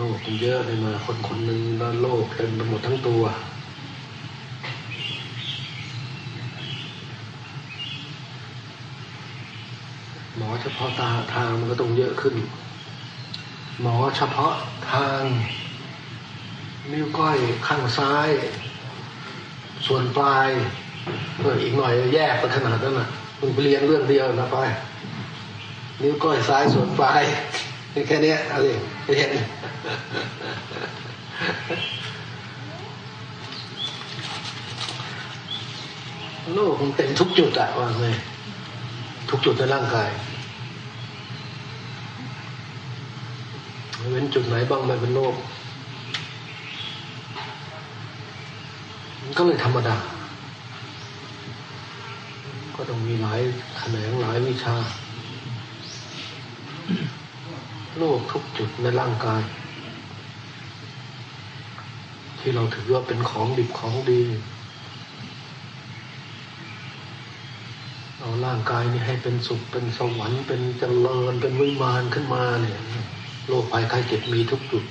โรคมันเยอะเลยมาคนคนหนึ่งแล้วโรคเต็มไปหมดทั้งตัวหมอเฉพาะตาทางมันก็ต้องเยอะขึ้น หมอเฉพาะทาง นิ้วก้อยข้างซ้าย ส่วนปลายเอออีกหน่อยแยกไปขนาดนั้นน่ะมึงไปเรียนเรื่องเดียวนะไป นิ้วก้อยซ้ายส่วนปลาย แค่นี้เอาดิเห็นโลกมันเป็นทุกจุดอะว่าไงทุกจุดในร่างกายเว้นจุดไหนบ้างไม่เป็นโรคมันก็เลยธรรมดา ก็ต้องมีหลายแขนงหลายวิชา โรคทุกจุดในร่างกาย ที่เราถือว่าเป็นของดิบของดี เอาร่างกายนี้ให้เป็นสุขเป็นสวรรค์เป็นเจริญเป็นวิมานขึ้นมาเนี่ยโรคภัยไข้เจ็บมีทุกจุด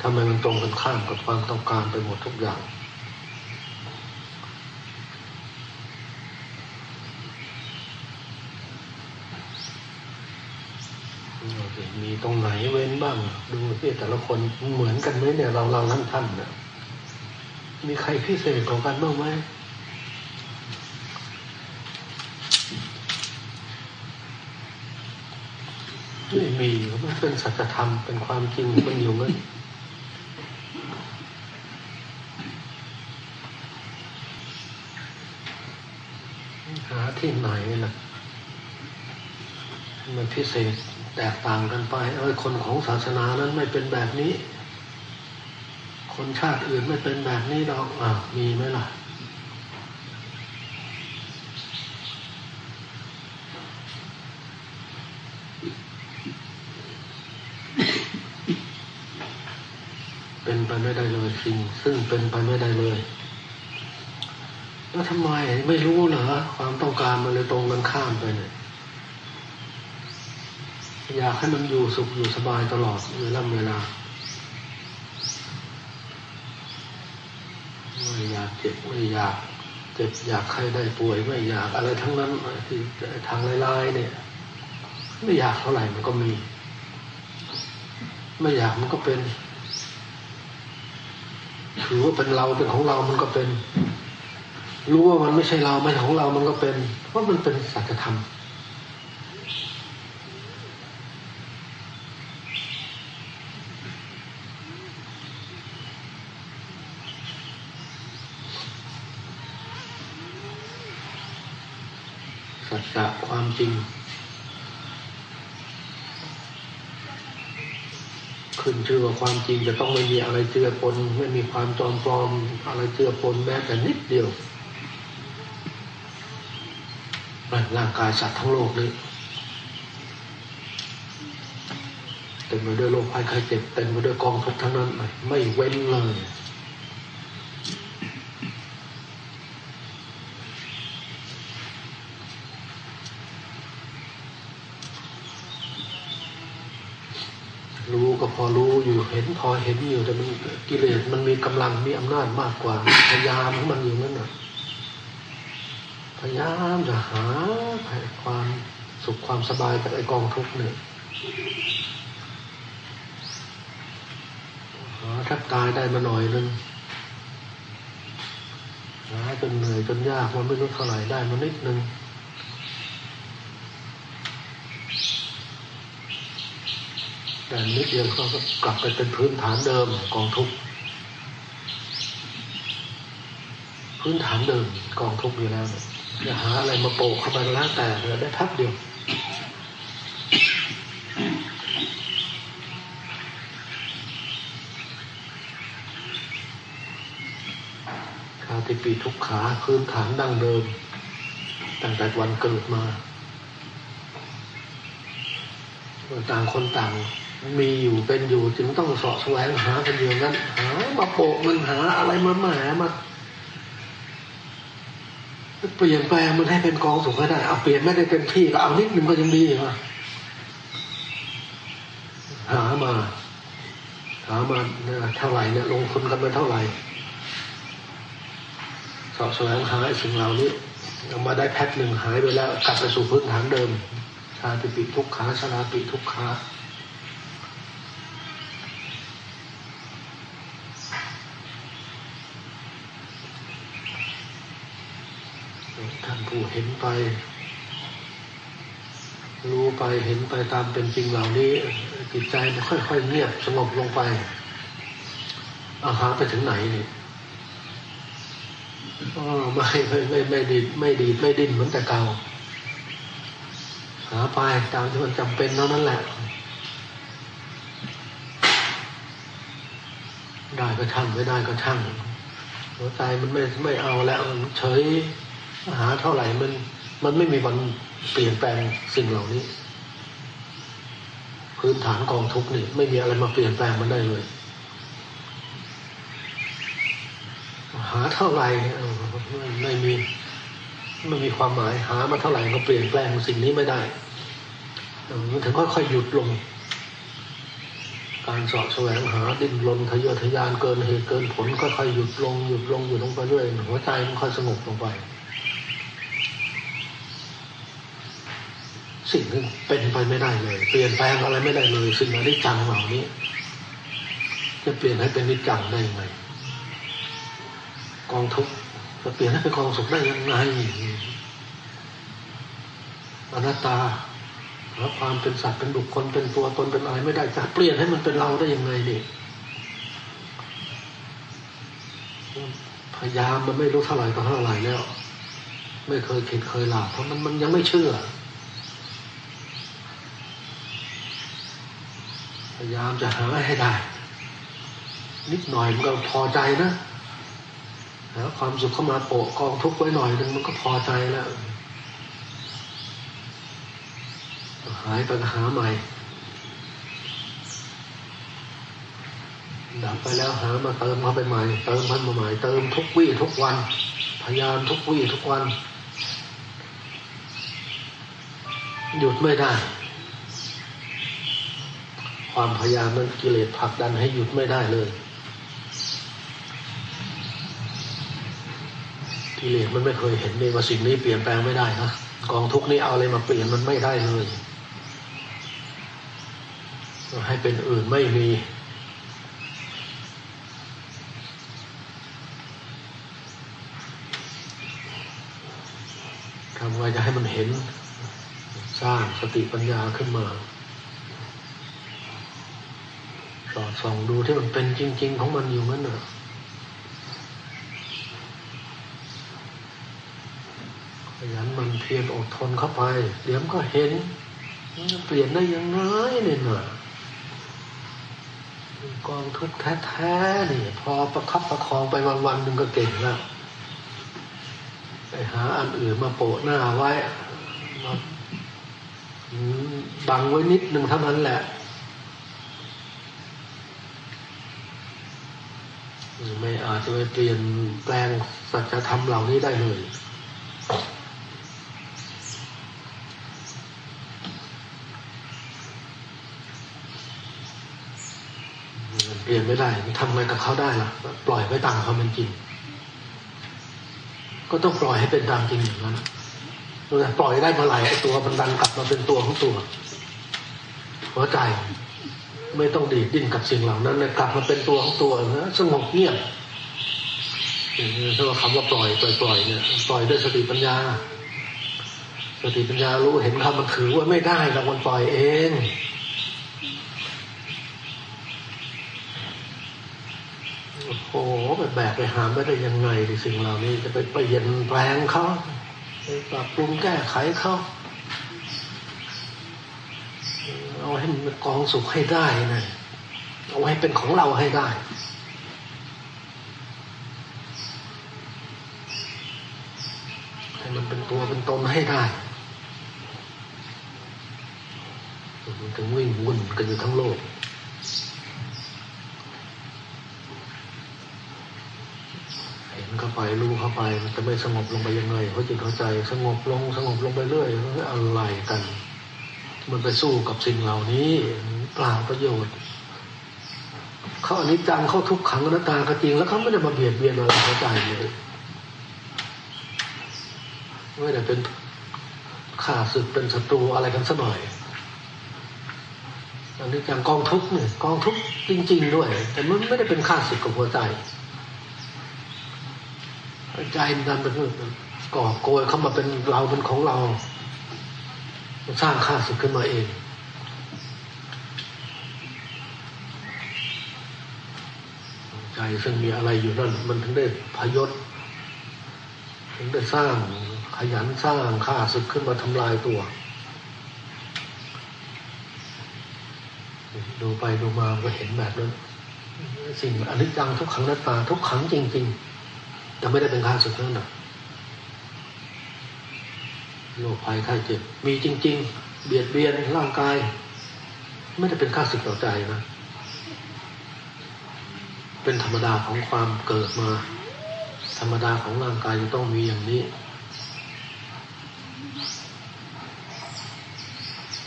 ทำไมมันตรงกันข้ามกับความต้องการไปหมดทุกอย่าง เอาสิ มีตรงไหนเว้นบ้าง ดูที่แต่ละคนเหมือนกันไหมเนี่ยเราเราท่านท่านนะมีใครพิเศษกว่ากันบ้างไหมไม่มีมันเป็นสัจธรรมเป็นความจริงมันอยู่งั้นหาที่ไหนล่ะมันพิเศษ แตกต่างกันไป เอ้ยคนของศาสนานั้นไม่เป็นแบบนี้ คนชาติอื่นไม่เป็นแบบนี้ดอกอะมีไหมล่ะเป็นไปไม่ได้เลยสิ่งซึ่งเป็นไปไม่ได้เลย แล้วทำไมไม่รู้เหรอความต้องการมันเลยตรงกันข้ามไปเนี่ย อยากให้มันอยู่สุขอยู่สบายตลอดเวลาเวลาไม่อยากเจ็บไม่อยากเจ็บอยากใครได้ป่วยไม่อยากอะไรทั้งนั้นที่ทางลายๆเนี่ย ไม่อยากเท่าไหร่มันก็มี ไม่อยากมันก็เป็นถือว่าเป็นเราเป็นของเรามันก็เป็น รู้ว่ามันไม่ใช่เราไม่ใช่ของเรามันก็เป็นเพราะมันเป็นสัจธรรม จจะความจริง ขึ้นชื่อว่าความจริงจะต้องไม่มีอะไรเจือปนไม่มีความจอมปลอม อะไรเจือปนแม้แต่นิดเดียวร่างกายสัตว์ทั้งโลกนี้เต็มไปด้วยโรคภัยไข้เจ็บเต็มไปด้วยกองทุกข์ทั้งนั้นไม่เว้นเลย รู้ก็พอรู้อยู่ เห็นพอเห็นอยู่แต่มันกิเลสมันมีกำลังมีอำนาจมากกว่า พยายามของมันอยู่นั่นน่ะพยายามจะหาความสุขความสบายจากไอ้กองทุกข์เนี่ยหาแทบตายได้มาหน่อยนึงหาจนเหนื่อยจนยากมันไม่รู้เท่าไหร่ได้มานิดนึง แต่นิดเดียวเขาก็กลับไปเป็นพื้นฐานเดิมกองทุกพื้นฐานเดิมกองทุกอยู่แล้วจะหาอะไรมาโปะเข้าไปแล้วแต่เราได้พับเดียวชาติปีทุกขาพื้นฐานดั้งเดิม ตั้งแต่วันเกิดมาต่างคนต่าง มีอยู่เป็นอยู่จึงต้องสาะแสวงหากันอยู่นั้น หามาโปะมันหาอะไรมาแหมมาเปลี่ยนแปลงมันให้เป็นกองสุขก็ได้เอาเปลี่ยนไม่ได้เต็มที่ก็เอานิดนึงก็ยังดีว่ะหามา หามาเท่าไหร่เนี่ยลงทุนกันไปเท่าไหร่สอบแสวงหาสิ่งเหล่านี้เอามาได้แพ็คหนึ่งหายไปแล้ว กลับไปสู่พื้นฐานเดิมชาติปิทุกขาชราปิทุกขาท่าน ผู้เห็นไป รู้ไปเห็นไปตามเป็นจริงเหล่านี้ จิตใจมันค่อยๆเงียบสงบลงไป อาหาไปถึงไหนนี่ไม่ไม่ไม่ไม่ดีดไม่ดีดไม่ดิ้นเหมือนแต่เก่าหาไปตามที่มันจำเป็นเท่านั้นแหละ ได้ก็ช่างไม่ได้ก็ช่างหัวใจมันไม่ไม่เอาแล้วมันเฉย หาเท่าไหร่มันมันไม่มีวันเปลี่ยนแปลงสิ่งเหล่านี้ พื้นฐานกองทุกนี่ไม่มีอะไรมาเปลี่ยนแปลงมันได้เลย หาเท่าไหร่ไม่ไม่มีไม่มีความหมายหามาเท่าไหร่ก็เปลี่ยนแปลงสิ่งนี้ไม่ได้มันถึงค่อยๆหยุดลง การสาะแสวงหาดิ้นรนทะเยอทะยานเกินเหตุเกินผลค่อยๆหยุดลงหยุดลงหยุดลงไปเรื่อยหัวใจมันค่อยสงบลงไป สิ่งที่เป็นไปไม่ได้เลย เปลี่ยนแปลงอะไรไม่ได้เลยสิ่งอนิจจังเหล่านี้ จะเปลี่ยนให้เป็นนิจจังได้ยังไงกองทุกข์จะเปลี่ยนให้เป็นกองสุขได้ยังไงอนัตตาหาความเป็นสัตว์เป็นบุคคลเป็นตัวตนเป็นอะไรไม่ได้จะเปลี่ยนให้มันเป็นเราได้ยังไงนี่พยายามมันไม่รู้เท่าไหร่ก็เท่าไหร่แล้ว ไม่เคยเข็ดเคยหลาบเพราะมันมันยังไม่เชื่อ ยายามจะหาให้ได้ นิดหน่อยมันก็พอใจนะหาความสุขเข้ามาโปะกองทุกข์ไว้หน่อยหนึ่งมันก็พอใจแล้วหายปก็หาใหม่ ดับไปแล้วหามาเติมมาไปใหม่ เติมพันมาใหม่ เติมทุกวี่ทุกวัน พยายามทุกวี่ทุกวัน หยุดไม่ได้ ความพยายามนั้นกิเลสผลักดันให้หยุดไม่ได้เลย กิเลสมันไม่เคยเห็นเลยว่าสิ่งนี้เปลี่ยนแปลงไม่ได้นะกองทุกนี้เอาอะไรมาเปลี่ยนมันไม่ได้เลย ให้เป็นอื่นไม่มีทำไงจะให้มันเห็น สร้างสติปัญญาขึ้นมา สอดส่องดูที่มันเป็นจริง ๆ ของมันอยู่นั่นน่ะขยันมันเพียรอดทนเข้าไป เดี๋ยวก็เห็น เปลี่ยนได้ยังไงเนี่ยน่ะกองทุกข์แท้ๆนี่พอประคับประคองไปวันๆหนึ่งก็เก่งแล้วไปหาอันอื่นมาโปะหน้าไว้บังไว้นิดหนึ่งเท่านั้นแหละ ไม่อาจจะไปเปลี่ยนแปลงสัจธรรมเหล่านี้ได้เลย เปลี่ยนไม่ได้ทำอะไงกับเขาได้ล่ะ ปล่อยไว้ตามความเป็นจริง ก็ต้องปล่อยให้เป็นตามจริงอย่างนั้นปล่อยได้เมื่อไหร่ไอ้ตัวมันดันกลับมาเป็นตัวของตัวหัวใจ ไม่ต้องดีดดิ้นกับสิ่งเหล่านั้นเลยกลับมาเป็นตัวของตัวนะสงบเงียบนี่คือคำว่าปล่อยปล่อยปล่อยเนี่ยปล่อยด้วยสติปัญญา สติปัญญารู้เห็นคำมันถือว่าไม่ได้เรามันปล่อยเองโอ้โหแบบแบกไปหาไม่ได้ยังไงสิ่งเหล่านี้จะไปเปลี่ยนแปลงเขาไปปรับปรุงแก้ไขเขา เอาให้มันเป็นกองสุขให้ได้นะเอาให้เป็นของเราให้ได้ให้มันเป็นตัวเป็นตนให้ได้มันถึงวิ่งวุ่นกันอยู่ทั้งโลกเห็นเข้าไปรู้เข้าไปมันจะไม่สงบลงไปยังไงเพราะจิตเข้าใจสงบลงสงบลงไปเรื่อยอะไรกัน มันไปสู้กับสิ่งเหล่านี้เปล่าประโยชน์เขาอนิจจังเขาทุกขังอนัตตาก็จริงแล้วเขาไม่ได้มาเบียดเบียนอะไรหัวใจเลยไม่ได้เป็นข้าศึกเป็นศัตรูอะไรกันสักหน่อยอันนี้จังกองทุกเนี่ยกองทุกจริง ๆ ด้วย แต่มันไม่ได้เป็นข้าศึกกับหัวใจใจมันดันเป็นก่อโกยเข้ามาเป็นเราเป็นของเรา สร้างข้าศึกขึ้นมาเอง ใจซึ่งมีอะไรอยู่นั่น มันถึงได้พยศ ถึงได้สร้างขยันสร้างข้าศึกขึ้นมาทำลายตัว ดูไปดูมาก็เห็นแบบนั้น สิ่งอนิจจังทุกขังนัตตาทุกขังจริงๆแต่ไม่ได้เป็นข้าศึกนั่นนะ โรคภัยไข้เจ็บ มีจริง ๆ เบียดเบียนร่างกาย ไม่ได้เป็นข้าศึกต่อใจนะ เป็นธรรมดาของความเกิดมา ธรรมดาของร่างกายจะต้องมีอย่างนี้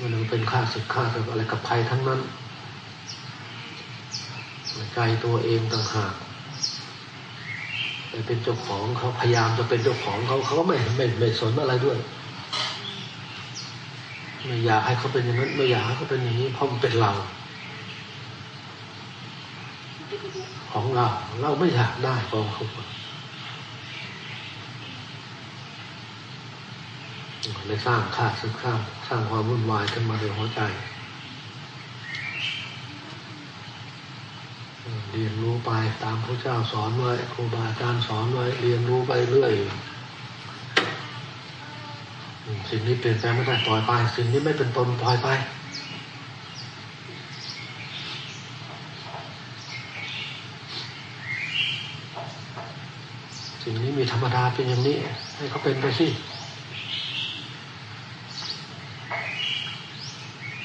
มันเป็นค่าศึกค่ากับอะไรกับใครทั้งนั้นใจตัวเองต่างหากไปเป็นเจ้าของเขาพยายามจะเป็นเจ้าของเขาเขาก็ไม่ไม่ไม่สนอะไรด้วย ไม่อยากให้เขาเป็นอย่างนั้นไม่อยากให้เขาเป็นอย่างนี้เพราะมันเป็นเรา ของเรา เราไม่อยากได้ของเขาเลยสร้างค่าศึกสร้างสร้างความวุ่นวายขึ้นมาในหัวใจเรียนรู้ไปตามพระเจ้าสอนไว้ครูบาอาจารย์สอนไว้เรียนรู้ไปเรื่อย สิ่งนี้เปลี่ยนแปลงไม่ได้ปล่อยไป สิ่งนี้ไม่เป็นตนปล่อยไป สิ่งนี้มีธรรมดาเป็นอย่างนี้ ให้เขาเป็นไปสิ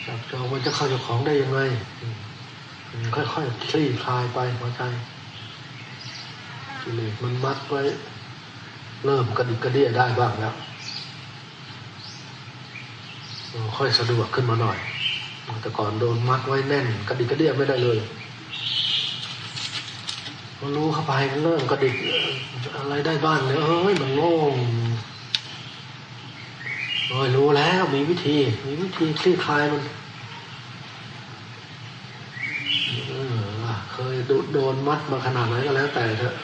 จับจองมันจะเข้าเจ้าของได้ยังไงค่อยๆคลี่คลายไปหัวใจกิเลสมันมัดไว้ เริ่มกระดิกกระเดี้ยได้บ้างแล้ว ค่อยสะดวกขึ้นมาหน่อย แต่ก่อนโดนมัดไว้แน่น กระดิกกระเดี้ยไม่ได้เลยพอรู้เข้าไปมันเริ่มกระดิกอะไรได้บ้างเนี่ยเอ้ยมันโล่งโอ้ยรู้แล้วมีวิธี มีวิธีคลี่คลายมันเออเคยโดนมัดมาขนาดไหนก็แล้วแต่เถอะ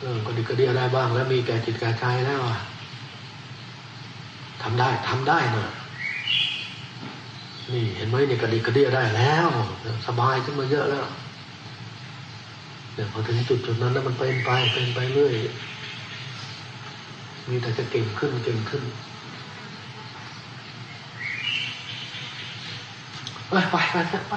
เออก็ดิกระเดียได้บ้าง แล้วมีแก่จิตแก่ใจแล้วอะ ทำได้ทำได้นะนี่เห็นไหมเนี่ยกระดิกกระเดียได้แล้ว สบายขึ้นมาเยอะแล้วเนี่ยพอถึงจุดจุดนั้นแล้วมันเป็นไปเป็นไปเรื่อยมีแต่จะเก่งขึ้นเก่งขึ้นไปไปไปไป